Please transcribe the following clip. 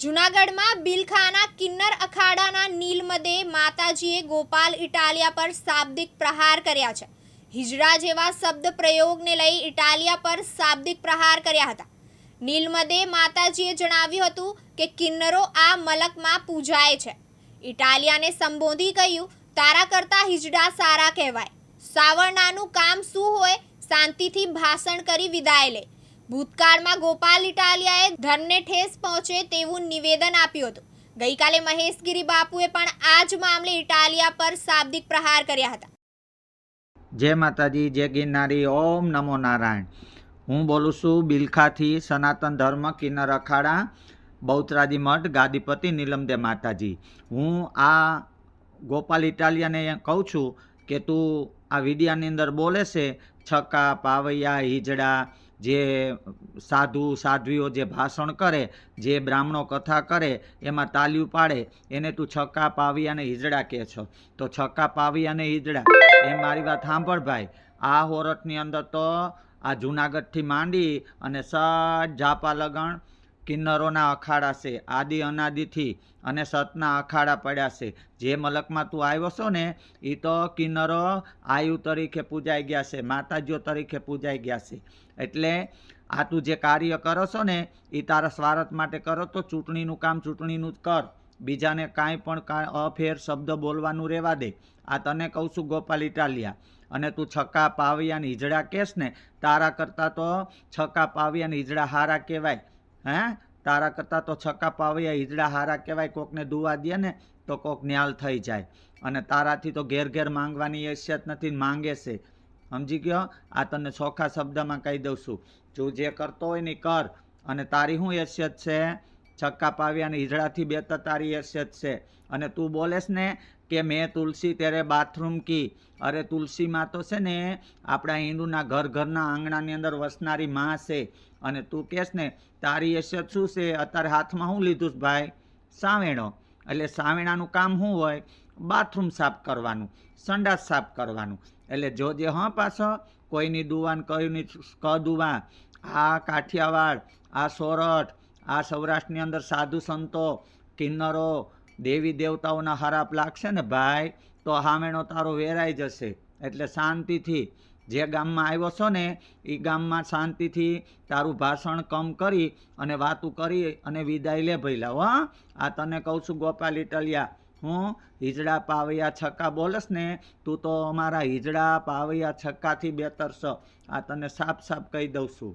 જૂનાગઢમાં બિલખાના કિન્નર અખાડાના નીલમદે માતાજીએ ગોપાલ ઇટાલિયા પર શાબ્દિક પ્રહાર કર્યા છે. હિજડા જેવા શબ્દ પ્રયોગને લઈ ઇટાલિયા પર શાબ્દિક પ્રહાર કર્યા હતા. નીલમદે માતાજીએ જણાવ્યું હતું કે કિન્નરો આ મલકમાં પૂજાય છે. ઇટાલિયાને સંબોધી કહ્યું, તારા કરતા હિજડા સારા કહેવાય. સાવરણાનું કામ શું હોય? શાંતિથી ભાષણ કરી વિદાય લે. ભૂતકાળમાં ગોપાલ ઇટાલિયાએ ધર્મને ઠેસ પહોંચે તેવું નિવેદન આપ્યું હતું. ગઈકાલે મહેશગીરી બાપુએ પણ આ જ મામલે ઇટાલિયા પર શાબ્દિક પ્રહાર કર્યા હતા. જય માતાજી, જય ગિરનારી ઓમ નમો નારાયણ. હું બોલું છું બિલખાથી સનાતન ધર્મ, કિન્નર અખાડા બહુચરાજી મઠ, ગાદીપતિ નીલમદે માતાજી. હું આ ગોપાલ ઇટાલિયાને કહું છું કે તું આ વિડિયાની અંદર બોલે છે, છક્કા, પાવૈયા, હિજડા, જે સાધુ, સાધ્વીઓ જે ભાષણ કરે, જે બ્રાહ્મણો કથા કરે, એમાં તાલીઓ પાડે એને તું છક્કા પાવી અને હિજડા કહે છો. તો છક્કા પાવી અને હિજડા એ મારી વાત સાંભળ ભાઈ. આ હોરઠની અંદર તો આ જુનાગઢથી માંડી અને સજ જાપા લગણ કિન્નરોના અખાડા છે, આદિ અનાદિથી અને સતના અખાડા પડ્યા છે. જે મલકમાં તું આવ્યો છો ને એ તો કિન્નરો આયુ તરીકે પૂજાઈ ગયા છે, માતાજીઓ તરીકે પૂજાઈ ગયા છે. એટલે આ તું જે કાર્ય કરો છો ને એ તારા સ્વાર્થ માટે કરો તો ચૂંટણીનું કામ ચૂંટણીનું જ કર. બીજાને કાંઈ પણ અફેર શબ્દ બોલવાનું રહેવા દે. આ તને કહું છું ગોપાલ ઇટાલિયા, અને તું છક્કા પાવ્યા અને હિજડા કહેશ ને, તારા કરતાં તો છક્કા પાવી અને હિજડા હારા કહેવાય. હે? તારા કરતાં તો છક્કા પાવી હિજડા હારા કહેવાય, કોકને દુવા દે ને તો કોક ન્યાલ થઈ જાય. અને તારાથી તો ઘેર ઘેર માંગવાની હેસિયત નથી માંગે છે. સમજી ગયો? આ તને ચોખ્ખા શબ્દમાં કહી દઉં છું. તું જે કરતો હોય ને કર. અને તારી શું હેસિયત છે? છક્કા પાવ્યા અને હિજડાથી તારી હેસિયત છે. અને તું બોલેશ ને કે મેં તુલસી તેરે બાથરૂમ કી. અરે તુલસીમાં તો છે ને આપણા હિન્દુના ઘર ઘરના આંગણાની અંદર વસનારી માં છે. અને તું કહેશ ને, તારી હેસિયત શું છે? અત્યારે હાથમાં શું લીધું છે ભાઈ? સાવેણો એટલે સાવેણાનું કામ શું હોય? બાથરૂમ સાફ કરવાનું, સંડાસ સાફ કરવાનું. એટલે જોજે હં પાછો, કોઈની દુવાન, કોઈની ક દુવા આ કાઠિયાવાડ, આ સોરઠ આ સૌરાષ્ટ્રની અંદર સાધુ સંતો, કિન્નરો, દેવી દેવતાઓના હરાપ લાગશે ને? ભાઈ, તો હામેણો તારો વેરાઈ જશે. એટલે શાંતિથી જે ગામમાં આવ્યો છો ને, એ ગામમાં શાંતિથી તારું ભાષણ કમ કરી અને વાતું કરી અને વિદાય લે ભૈલા હો આ તને કહું છું, ગોપાલ ઇટલિયા, હું હિજડા પાવૈયા છક્કા બોલસ ને, તું તો અમારા હિજડા પાવૈયા છક્કાથી બેતર આ તને સાફ સાફ કહી દઉં છું.